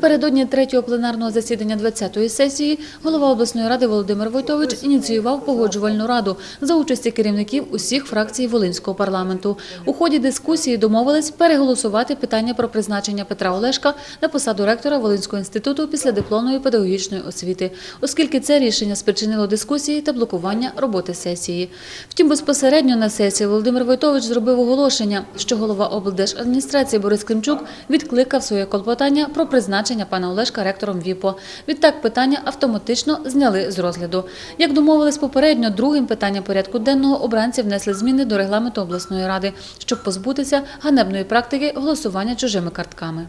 Напередодні третього пленарного засідання 20-ї сесії голова обласної ради Володимир Войтович ініціював погоджувальну раду за участі керівників усіх фракцій Волинського парламенту. У ході дискусії домовились переголосувати питання про призначення Петра Олешка на посаду ректора Волинського інституту після дипломної педагогічної освіти, оскільки це рішення спричинило дискусії та блокування роботи сесії. Втім, безпосередньо на сесії Володимир Войтович зробив оголошення, що голова облдержадміністрації Борис Климчук відкликав своє клопотання про призначення пана Олешка ректором ВІПО. Відтак питання автоматично зняли з розгляду. Як домовились попередньо, другим питанням порядку денного обранці внесли зміни до регламенту обласної ради, щоб позбутися ганебної практики голосування чужими картками.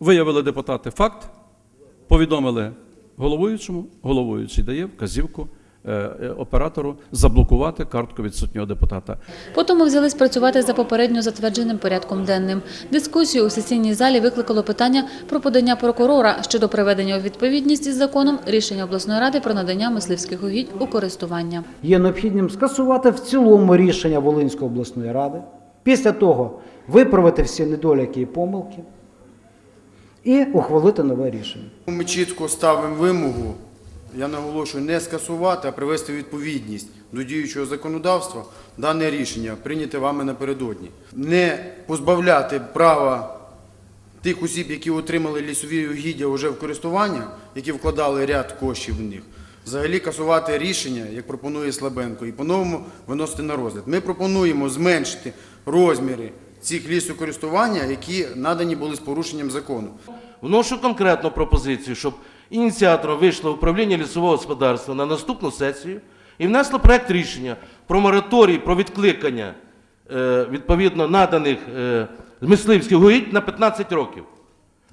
Виявили депутати факт, повідомили головуючому, головуючий дає вказівку оператору заблокувати картку відсутнього депутата. Потім ми взялись працювати за попередньо затвердженим порядком денним. Дискусію у сесійній залі викликало питання про подання прокурора щодо приведення у відповідність із законом рішення обласної ради про надання мисливських угідь у користування. є необхідним скасувати в цілому рішення Волинської обласної ради, після того виправити всі недоліки і помилки і ухвалити нове рішення. Ми чітко ставимо вимогу, я наголошую, не скасувати, а привести відповідність до діючого законодавства дане рішення, прийняте вами напередодні. Не позбавляти права тих осіб, які отримали лісові угіддя вже в користування, які вкладали ряд коштів в них, взагалі касувати рішення, як пропонує Слабенко, і по-новому виносити на розгляд. Ми пропонуємо зменшити розміри цих лісокористування, які надані були з порушенням закону. Вношу конкретну пропозицію, щоб ініціатором вийшло управління лісового господарства на наступну сесію і внесло проект рішення про мораторій, про відкликання е, відповідно наданих е, мисливських угідь на 15 років.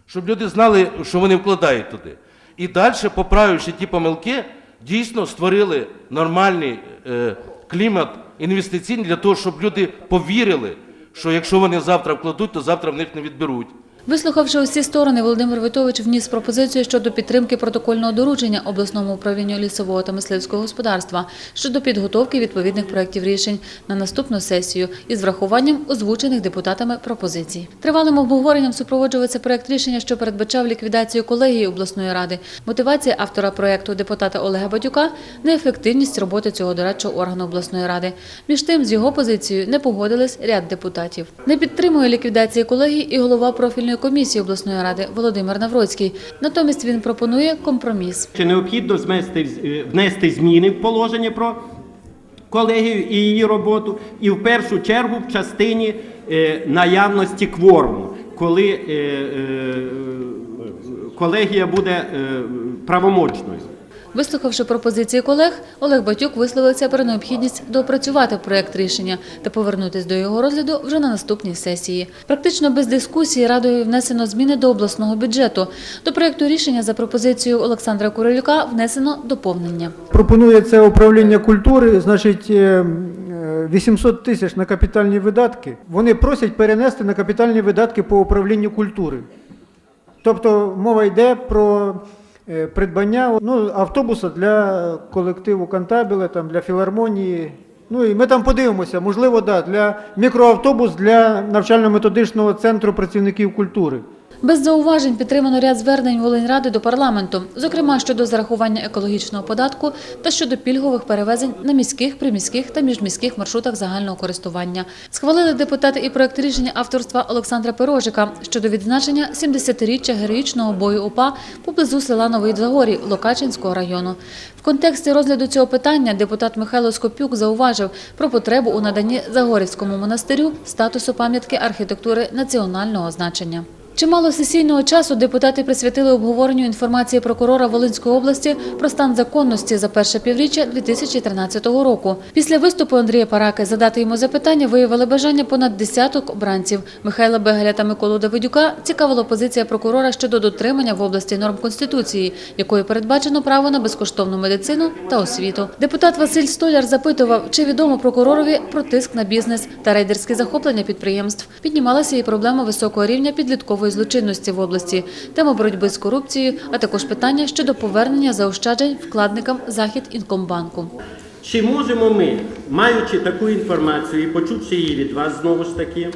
Щоб люди знали, що вони вкладають туди. І далі, поправивши ті помилки, дійсно створили нормальний е, клімат інвестиційний для того, щоб люди повірили, що якщо вони завтра вкладуть, то завтра в них не відберуть. Вислухавши усі сторони, Володимир Войтович вніс пропозицію щодо підтримки протокольного доручення обласному управлінню лісового та мисливського господарства щодо підготовки відповідних проєктів рішень на наступну сесію із врахуванням озвучених депутатами пропозицій. Тривалим обговоренням супроводжується проєкт рішення, що передбачав ліквідацію колегії обласної ради. Мотивація автора проєкту депутата Олега Батюка неефективність роботи цього дорадчого органу обласної ради. Між тим, з його позицією не погодились ряд депутатів. Не підтримує ліквідації колегії і голова профільної комісії обласної ради Володимир Навроцький. Натомість він пропонує компроміс. Чи необхідно е, внести зміни в положення про колегію і її роботу, і в першу чергу в частині е, наявності кворуму, коли е, колегія буде правомочною. Вислухавши пропозиції колег, Олег Батюк висловився про необхідність доопрацювати проект рішення та повернутись до його розгляду вже на наступній сесії. Практично без дискусії радою внесено зміни до обласного бюджету. До проекту рішення за пропозицією Олександра Курилюка внесено доповнення. Пропонується управління культури, значить, е, е, 800 тисяч на капітальні видатки. Вони просять перенести на капітальні видатки по управлінню культури. Тобто мова йде про е, придбання ну, автобуса для колективу Кантабіле, там, для філармонії. Ну і ми там подивимося, можливо, да, для мікроавтобус для навчально-методичного центру працівників культури. Без зауважень підтримано ряд звернень Волиньради до парламенту, зокрема щодо зарахування екологічного податку та щодо пільгових перевезень на міських, приміських та міжміських маршрутах загального користування. Схвалили депутати і проект рішення авторства Олександра Пирожика щодо відзначення 70-річчя героїчного бою УПА поблизу села Новий Загорій Локачинського району. В контексті розгляду цього питання депутат Михайло Скопюк зауважив про потребу у наданні Загорівському монастирю статусу пам'ятки архітектури національного значення. Чимало сесійного часу депутати присвятили обговоренню інформації прокурора Волинської області про стан законності за перше півріччя 2013 року. Після виступу Андрія Параки задати йому запитання виявили бажання понад десяток обранців. Михайла Бегаля та Миколу Давидюка цікавила позиція прокурора щодо дотримання в області норм Конституції, якою передбачено право на безкоштовну медицину та освіту. Депутат Василь Столяр запитував, чи відомо прокуророві про тиск на бізнес та рейдерське захоплення підприємств. Піднімалася і проблема високого рівня підліткової злочинності в області, тема боротьби з корупцією, а також питання щодо повернення заощаджень вкладникам Захід Інкомбанку. Чи можемо ми, маючи таку інформацію і почувши її від вас знову ж таки,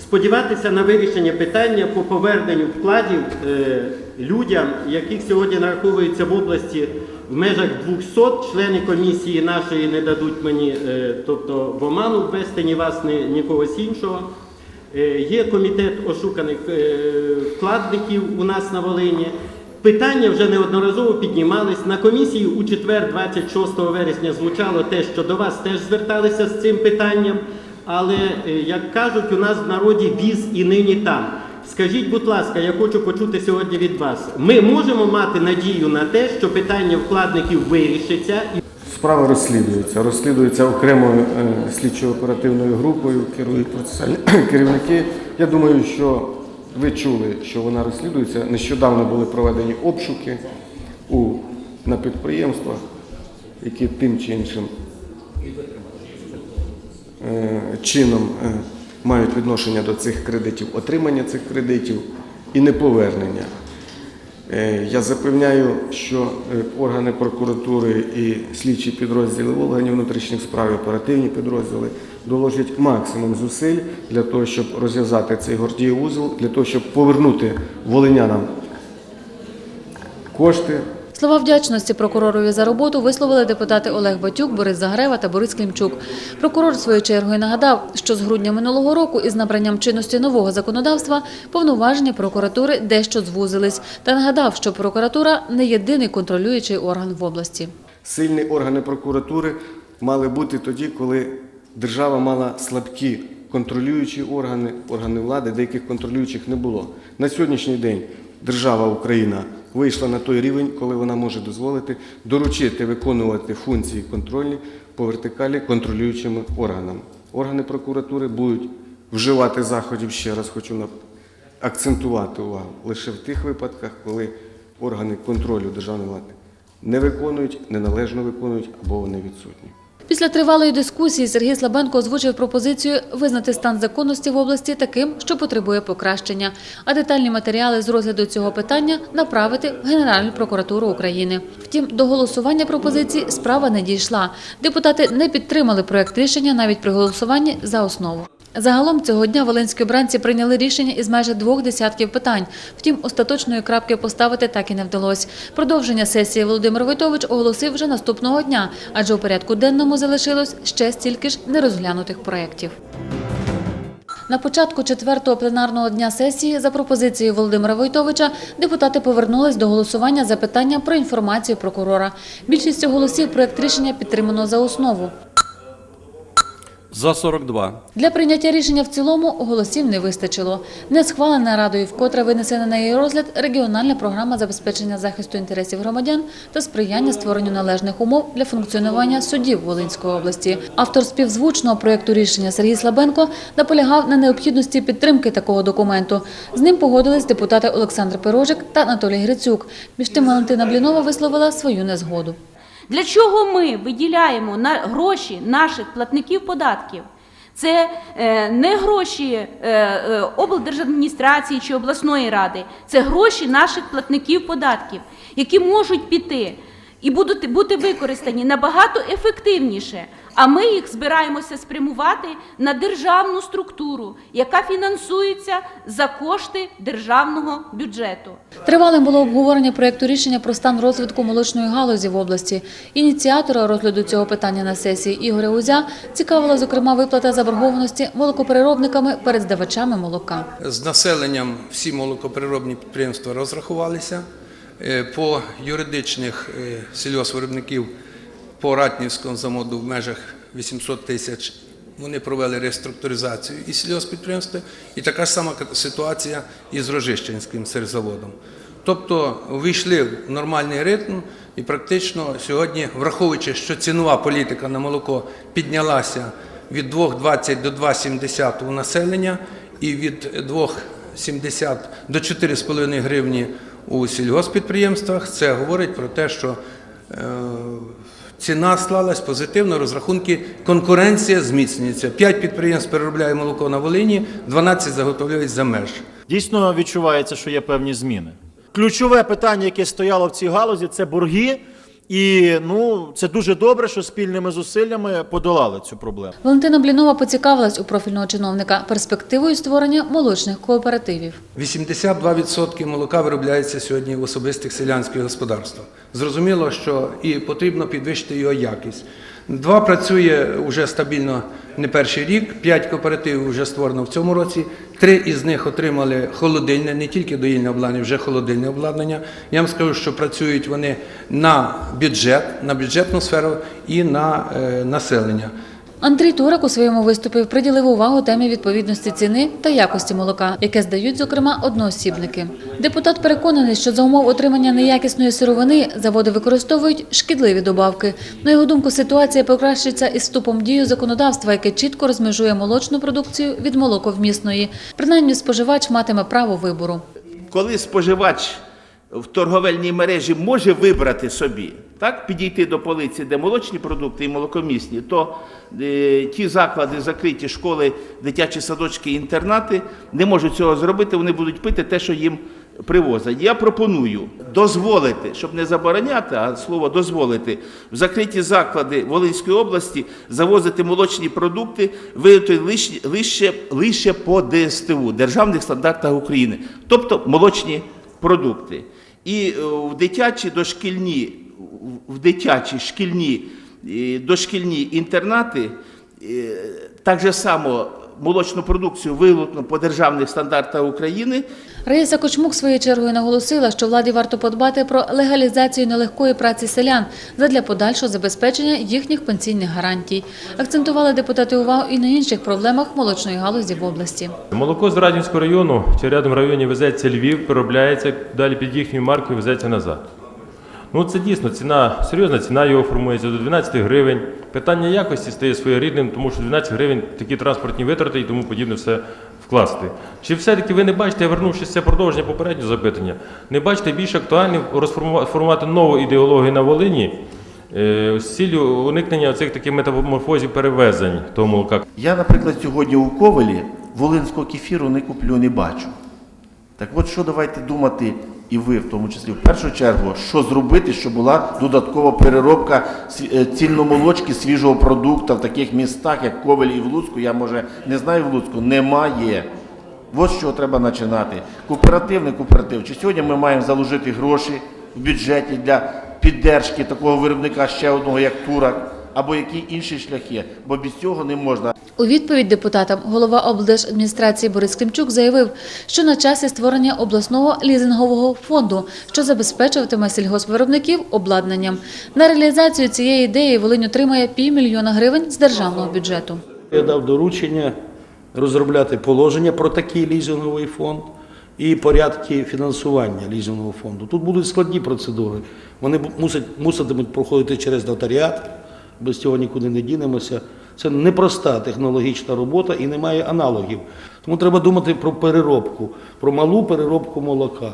сподіватися на вирішення питання по поверненню вкладів е, людям, яких сьогодні нараховується в області в межах 200, члени комісії нашої не дадуть мені, е, тобто в оману ввести ні вас, ні, ні когось іншого. Е, Є комітет ошуканих е, вкладників у нас на Волині. Питання вже неодноразово піднімались. На комісії у четвер, 26 вересня, звучало те, що до вас теж зверталися з цим питанням. Але, е, як кажуть, у нас в народі віз і нині там. Скажіть, будь ласка, я хочу почути сьогодні від вас. Ми можемо мати надію на те, що питання вкладників вирішиться Справа розслідується. Розслідується окремою е, слідчо-оперативною групою, керують процесуальні керівники. Я думаю, що ви чули, що вона розслідується. Нещодавно були проведені обшуки у, на підприємствах, які тим чи іншим е, чином е, мають відношення до цих кредитів, отримання цих кредитів і неповернення. Е, Я запевняю, що е, органи прокуратури і слідчі підрозділи органів внутрішніх справ, і оперативні підрозділи доложать максимум зусиль для того, щоб розв'язати цей гордій узел, для того, щоб повернути волинянам кошти, Слова вдячності прокуророві за роботу висловили депутати Олег Батюк, Борис Загрева та Борис Клімчук. Прокурор своєю чергою нагадав, що з грудня минулого року із набранням чинності нового законодавства повноваження прокуратури дещо звузились та нагадав, що прокуратура не єдиний контролюючий орган в області. Сильні органи прокуратури мали бути тоді, коли держава мала слабкі контролюючі органи, органи влади, деяких контролюючих не було. На сьогоднішній день держава Україна вийшла на той рівень, коли вона може дозволити доручити виконувати функції контрольні по вертикалі контролюючими органами. Органи прокуратури будуть вживати заходів, ще раз хочу акцентувати увагу, лише в тих випадках, коли органи контролю державної влади не виконують, неналежно виконують або вони відсутні. Після тривалої дискусії Сергій Слабенко озвучив пропозицію визнати стан законності в області таким, що потребує покращення, а детальні матеріали з розгляду цього питання направити в Генеральну прокуратуру України. Втім, до голосування пропозиції справа не дійшла. Депутати не підтримали проект рішення навіть при голосуванні за основу. Загалом цього дня волинські обранці прийняли рішення із майже двох десятків питань. Втім, остаточної крапки поставити так і не вдалося. Продовження сесії Володимир Войтович оголосив вже наступного дня, адже у порядку денному залишилось ще стільки ж нерозглянутих проєктів. На початку четвертого пленарного дня сесії за пропозицією Володимира Войтовича депутати повернулись до голосування за питання про інформацію прокурора. Більшістю голосів проект рішення підтримано за основу. За 42. Для прийняття рішення в цілому голосів не вистачило. Не схвалена радою, вкотре винесена на її розгляд регіональна програма забезпечення захисту інтересів громадян та сприяння створенню належних умов для функціонування судів Волинської області. Автор співзвучного проєкту рішення Сергій Слабенко наполягав на необхідності підтримки такого документу. З ним погодились депутати Олександр Пирожик та Анатолій Грицюк. Між тим Валентина Блінова висловила свою незгоду. Для чого ми виділяємо на гроші наших платників податків? Це е, не гроші е, е, облдержадміністрації чи обласної ради, це гроші наших платників податків, які можуть піти і будуть бути використані набагато ефективніше. А ми їх збираємося спрямувати на державну структуру, яка фінансується за кошти державного бюджету. Тривалим було обговорення проєкту рішення про стан розвитку молочної галузі в області. Ініціатора розгляду цього питання на сесії Ігоря Узя цікавила, зокрема, виплата заборгованості молокопереробниками перед здавачами молока. З населенням всі молокопереробні підприємства розрахувалися. Е, По юридичних е, сільгоспвиробників по Ратнівському заводу в межах 800 тисяч вони провели реструктуризацію і сільгоспідприємства, і така ж сама ситуація із Рожищенським сельзаводом. Тобто вийшли в нормальний ритм і практично сьогодні, враховуючи, що цінова політика на молоко піднялася від 2,20 до 2,70 у населення і від 2,70 до 4,5 гривні у сільгоспідприємствах, це говорить про те, що е, ціна склалась позитивно, розрахунки, конкуренція зміцнюється. П'ять підприємств переробляє молоко на Волині, 12 заготовляють за меж. Дійсно відчувається, що є певні зміни. Ключове питання, яке стояло в цій галузі, це борги І ну, це дуже добре, що спільними зусиллями подолали цю проблему. Валентина Блінова поцікавилась у профільного чиновника перспективою створення молочних кооперативів. 82% молока виробляється сьогодні в особистих селянських господарствах. Зрозуміло, що і потрібно підвищити його якість. Два працює вже стабільно не перший рік, п'ять кооперативів вже створено в цьому році. Три із них отримали холодильне, не тільки доїльне обладнання, вже холодильне обладнання. Я вам скажу, що працюють вони на бюджет, на бюджетну сферу і на е, населення. Андрій Турак у своєму виступі приділив увагу темі відповідності ціни та якості молока, яке здають, зокрема, одноосібники. Депутат переконаний, що за умов отримання неякісної сировини заводи використовують шкідливі добавки. На його думку, ситуація покращиться із вступом дію законодавства, яке чітко розмежує молочну продукцію від молоковмісної. Принаймні, споживач матиме право вибору. коли споживач в торговельній мережі може вибрати собі, так, підійти до полиці, де молочні продукти і молокомісні, то е, ті заклади, закриті школи, дитячі садочки, інтернати не можуть цього зробити, вони будуть пити те, що їм привозять. Я пропоную дозволити, щоб не забороняти, а слово дозволити, в закриті заклади Волинської області завозити молочні продукти, виготовлені лише, лише, по ДСТУ, Державних стандартах України, тобто молочні продукти. І е, в дитячі дошкільні, в дитячі шкільні, е, дошкільні інтернати е, так же само молочну продукцію виготовлено по державних стандартах України. Раїса Кочмук своєю чергою наголосила, що владі варто подбати про легалізацію нелегкої праці селян задля подальшого забезпечення їхніх пенсійних гарантій. Акцентували депутати увагу і на інших проблемах молочної галузі в області. Молоко з Радінського району чи рядом районі везеться Львів, переробляється, далі під їхньою маркою везеться назад. Ну це дійсно ціна, серйозна ціна його формується до 12 гривень. Питання якості стає своєрідним, тому що 12 гривень такі транспортні витрати і тому подібне все вкласти. Чи все-таки ви не бачите, вернувшись це продовження попереднього запитання, не бачите більш актуальним розформувати нову ідеологію на Волині е, з ціллю уникнення цих таких метаморфозів перевезень того молока? Я, наприклад, сьогодні у Ковелі волинського кефіру не куплю, не бачу. Так от що давайте думати, і ви в тому числі, в першу чергу, що зробити, щоб була додаткова переробка е, цільномолочки свіжого продукту в таких містах, як Ковель і в Луцьку, я може не знаю в Луцьку, немає. Ось чого треба починати. Кооператив, не кооператив. Чи сьогодні ми маємо заложити гроші в бюджеті для піддержки такого виробника ще одного, як Турак, або які інші шляхи, бо без цього не можна. У відповідь депутатам голова облдержадміністрації Борис Климчук заявив, що на часі створення обласного лізингового фонду, що забезпечуватиме сільгоспвиробників обладнанням. На реалізацію цієї ідеї Волинь отримає півмільйона гривень з державного бюджету. Я дав доручення розробляти положення про такий лізинговий фонд і порядки фінансування лізингового фонду. Тут будуть складні процедури. Вони мусять, муситимуть проходити через нотаріат, без цього нікуди не дінемося. Це непроста технологічна робота і немає аналогів. Тому треба думати про переробку, про малу переробку молока.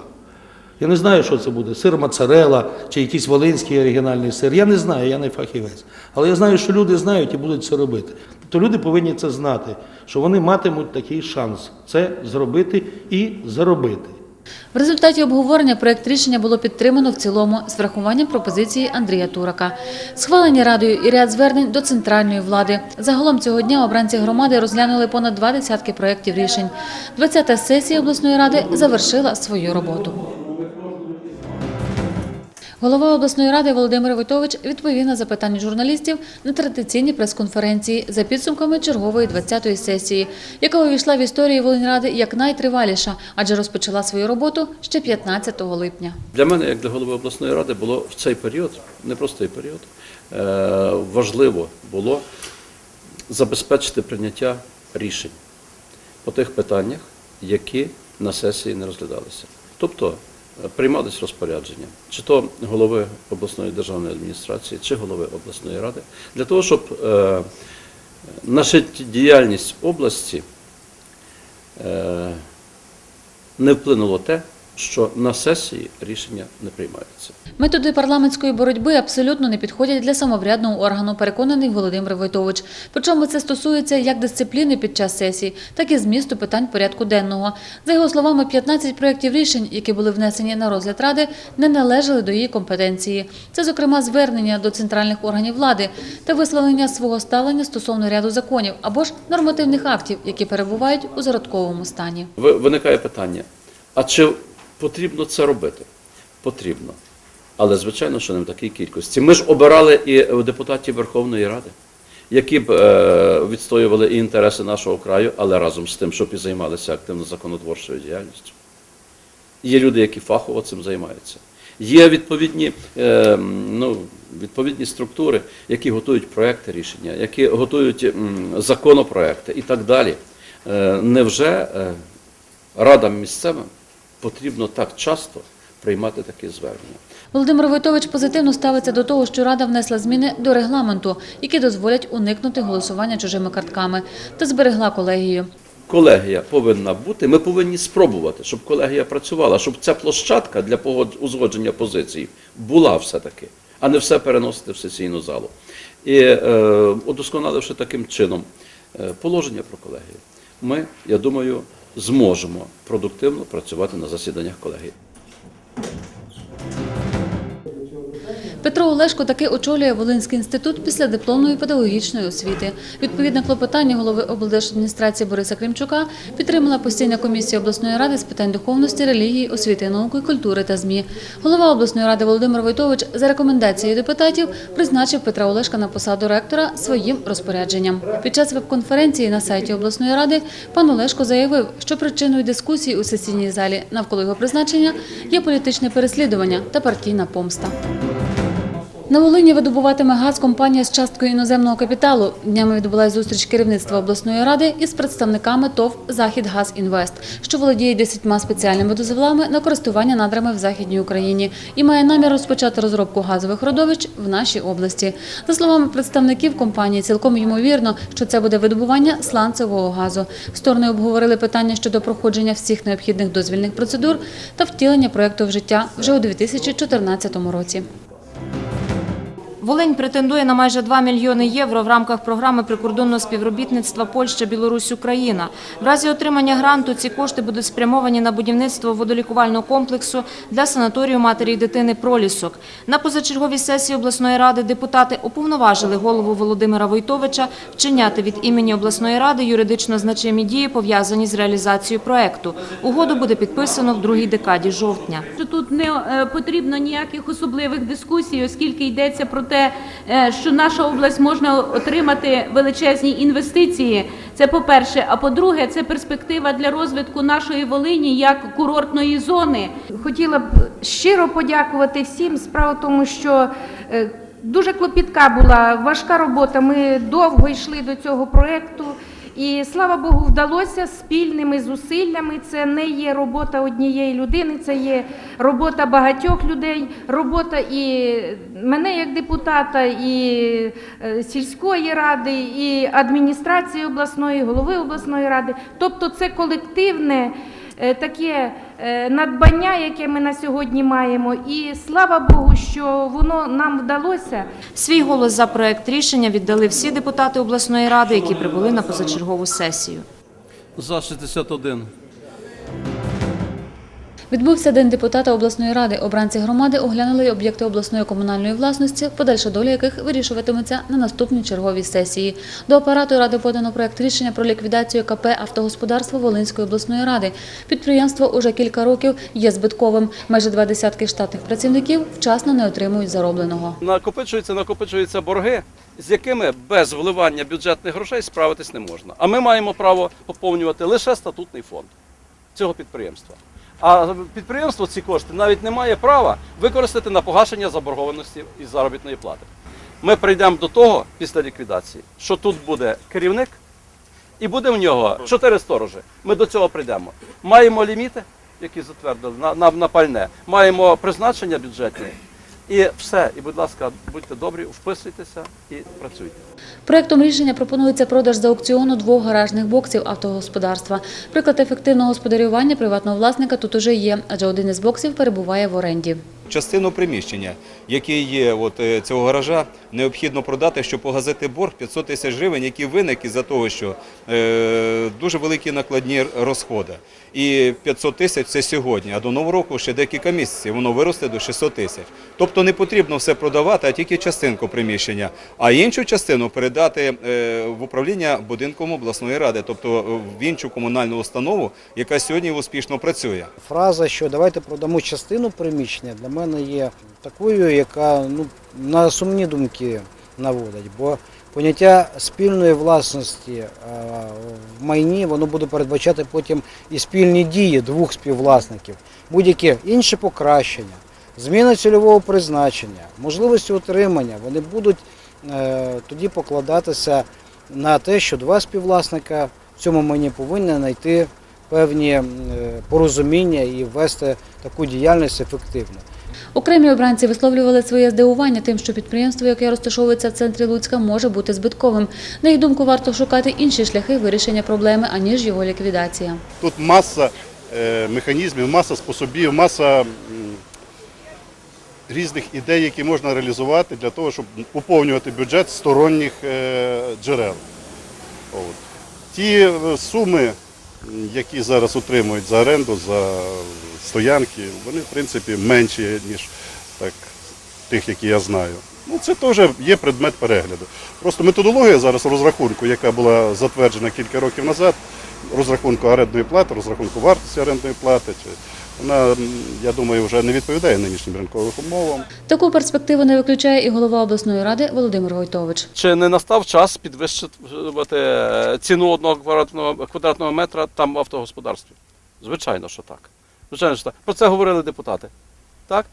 Я не знаю, що це буде, сир моцарелла чи якийсь волинський оригінальний сир. Я не знаю, я не фахівець. Але я знаю, що люди знають і будуть це робити. Тобто люди повинні це знати, що вони матимуть такий шанс це зробити і заробити. В результаті обговорення проект рішення було підтримано в цілому з врахуванням пропозиції Андрія Турака. Схвалені радою і ряд звернень до центральної влади. Загалом цього дня обранці громади розглянули понад два десятки проєктів рішень. 20-та сесія обласної ради завершила свою роботу. Голова обласної ради Володимир Войтович відповів на запитання журналістів на традиційній прес-конференції за підсумками чергової 20-ї сесії, яка увійшла в історію Волиньради як найтриваліша, адже розпочала свою роботу ще 15 липня. Для мене, як для голови обласної ради, було в цей період, непростий період, е, важливо було забезпечити прийняття рішень по тих питаннях, які на сесії не розглядалися. Тобто приймались розпорядження, чи то голови обласної державної адміністрації, чи голови обласної ради, для того, щоб наша діяльність області е, не вплинуло те, що на сесії рішення не приймаються. Методи парламентської боротьби абсолютно не підходять для самоврядного органу, переконаний Володимир Войтович. Причому це стосується як дисципліни під час сесії, так і змісту питань порядку денного. За його словами, 15 проєктів рішень, які були внесені на розгляд ради, не належали до її компетенції. Це, зокрема, звернення до центральних органів влади та висловлення свого ставлення стосовно ряду законів або ж нормативних актів, які перебувають у зародковому стані. Ви- Виникає питання: а чи потрібно це робити? Потрібно. Але звичайно, що не в такій кількості. Ми ж обирали і депутатів Верховної Ради, які б е, відстоювали і інтереси нашого краю, але разом з тим, щоб і займалися активно законотворчою діяльністю. Є люди, які фахово цим займаються. Є відповідні, е, ну, відповідні структури, які готують проекти рішення, які готують м, законопроекти і так далі. Е, невже е, радам місцевим потрібно так часто приймати такі звернення? Володимир Войтович позитивно ставиться до того, що Рада внесла зміни до регламенту, які дозволять уникнути голосування чужими картками, та зберегла колегію. Колегія повинна бути. Ми повинні спробувати, щоб колегія працювала, щоб ця площадка для узгодження позицій була все-таки, а не все переносити в сесійну залу. І е, удосконаливши таким чином е, положення про колегію, ми, я думаю, зможемо продуктивно працювати на засіданнях колегії. Петро Олешко таки очолює Волинський інститут після дипломної педагогічної освіти. Відповідне клопотання голови облдержадміністрації Бориса Кримчука підтримала постійна комісія обласної ради з питань духовності, релігії, освіти, науки, культури та ЗМІ. Голова обласної ради Володимир Войтович за рекомендацією депутатів призначив Петра Олешка на посаду ректора своїм розпорядженням. Під час веб-конференції на сайті обласної ради пан Олешко заявив, що причиною дискусії у сесійній залі навколо його призначення є політичне переслідування та партійна помста. На Волині видобуватиме газ компанія з часткою іноземного капіталу. Днями відбулася зустріч керівництва обласної ради із представниками ТОВ «Західгазінвест», що володіє 10 спеціальними дозволами на користування надрами в Західній Україні і має намір розпочати розробку газових родовищ в нашій області. За словами представників компанії, цілком ймовірно, що це буде видобування сланцевого газу. Сторони обговорили питання щодо проходження всіх необхідних дозвільних процедур та втілення проєкту в життя вже у 2014 році. Волинь претендує на майже 2 мільйони євро в рамках програми прикордонного співробітництва Польща, Білорусь, Україна. В разі отримання гранту ці кошти будуть спрямовані на будівництво водолікувального комплексу для санаторію матері і дитини Пролісок. На позачерговій сесії обласної ради депутати уповноважили голову Володимира Войтовича вчиняти від імені обласної ради юридично значимі дії, пов'язані з реалізацією проекту. Угоду буде підписано в другій декаді жовтня. тут не е, потрібно ніяких особливих дискусій, оскільки йдеться про те, е, що наша область можна отримати величезні інвестиції. Це по-перше. А по-друге, це перспектива для розвитку нашої Волині як курортної зони. Хотіла б щиро подякувати всім. Справа в тому, що е, дуже клопітка була важка робота. Ми довго йшли до цього проєкту. І слава Богу, вдалося спільними зусиллями. Це не є робота однієї людини, це є робота багатьох людей, робота і мене як депутата, і е, сільської ради, і адміністрації обласної, голови обласної ради. Тобто це колективне таке е, надбання, яке ми на сьогодні маємо. І слава Богу, що воно нам вдалося. Свій голос за проект рішення віддали всі депутати обласної ради, які прибули на позачергову сесію. За 61. Відбувся день депутата обласної ради. Обранці громади оглянули об'єкти обласної комунальної власності, подальша доля яких вирішуватиметься на наступній черговій сесії. До апарату ради подано проект рішення про ліквідацію КП «Автогосподарство» Волинської обласної ради. Підприємство уже кілька років є збитковим. Майже два десятки штатних працівників вчасно не отримують заробленого. Накопичуються, накопичуються борги, з якими без вливання бюджетних грошей справитись не можна. А ми маємо право поповнювати лише статутний фонд цього підприємства. А підприємство ці кошти навіть не має права використати на погашення заборгованості із заробітної плати. Ми прийдемо до того після ліквідації, що тут буде керівник і буде в нього чотири сторожі. Ми до цього прийдемо. Маємо ліміти, які затвердили на, на, на пальне, маємо призначення бюджетні. І все. І, будь ласка, будьте добрі, вписуйтеся і працюйте. Проектом рішення пропонується продаж за аукціону двох гаражних боксів автогосподарства. Приклад ефективного господарювання приватного власника тут уже є, адже один із боксів перебуває в оренді. Частину приміщення, яке є от, е, цього гаража, необхідно продати, щоб погасити борг 500 тисяч гривень, який виник із-за того, що е, дуже великі накладні розходи. І 500 тисяч це сьогодні, а до нового року ще декілька місяців, воно виросте до 600 тисяч. Тобто не потрібно все продавати, а тільки частинку приміщення, а іншу частину передати е, в управління будинком обласної ради, тобто е, в іншу комунальну установу, яка сьогодні успішно працює. Фраза, що давайте продамо частину приміщення, для мене є такою, яка ну, на сумні думки наводить. Бо поняття спільної власності е, в майні воно буде передбачати потім і спільні дії двох співвласників, будь-які інші покращення, зміна цільового призначення, можливості утримання, вони будуть е, тоді покладатися на те, що два співвласника в цьому майні повинні знайти певні е, порозуміння і вести таку діяльність ефективно. Окремі обранці висловлювали своє здивування тим, що підприємство, яке розташовується в центрі Луцька, може бути збитковим. На їх думку, варто шукати інші шляхи вирішення проблеми, аніж його ліквідація. Тут маса е, механізмів, маса способів, маса різних ідей, які можна реалізувати для того, щоб поповнювати бюджет сторонніх е, джерел. От. Ті е, суми, які зараз отримують за оренду, за стоянки, вони в принципі менші, ніж так, тих, які я знаю. Ну, це теж є предмет перегляду. Просто методологія зараз розрахунку, яка була затверджена кілька років назад, розрахунку орендної плати, розрахунку вартості орендної плати, чи вона, я думаю, вже не відповідає нинішнім ринковим умовам. Таку перспективу не виключає і голова обласної ради Володимир Войтович. Чи не настав час підвищувати е, ціну одного квадратного, квадратного метра там в автогосподарстві? Звичайно, що так. Звичайно, ж так. Про це говорили депутати. Так?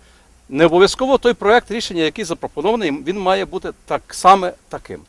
Не обов'язково той проект рішення, який запропонований, він має бути так саме таким.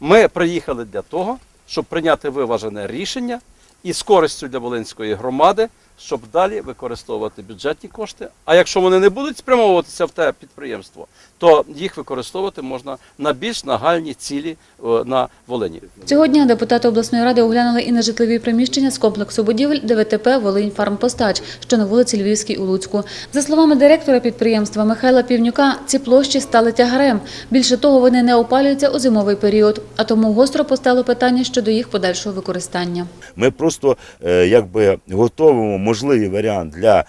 Ми приїхали для того, щоб прийняти виважене рішення і з користю для Волинської громади, щоб далі використовувати бюджетні кошти. А якщо вони не будуть спрямовуватися в те підприємство, то їх використовувати можна на більш нагальні цілі е, на Волині. Цього дня депутати обласної ради оглянули і нежитлові приміщення з комплексу будівель ДВТП Волинь Фармпостач, що на вулиці Львівській у Луцьку. За словами директора підприємства Михайла Півнюка, ці площі стали тягарем. Більше того, вони не опалюються у зимовий період, а тому гостро постало питання щодо їх подальшого використання. Ми просто е, якби готовимо можливий варіант для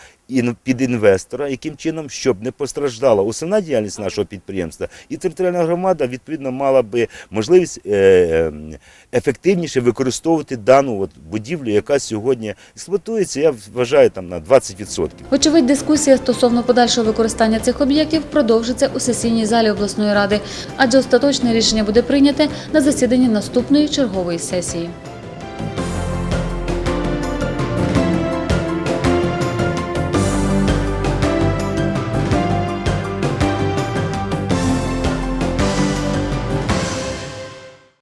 під інвестора, яким чином, щоб не постраждала основна діяльність нашого підприємства, і територіальна громада відповідно мала би можливість е, е, ефективніше використовувати дану от будівлю, яка сьогодні експлуатується. Я вважаю там на 20%. Вочевидь, дискусія стосовно подальшого використання цих об'єктів продовжиться у сесійній залі обласної ради, адже остаточне рішення буде прийняте на засіданні наступної чергової сесії.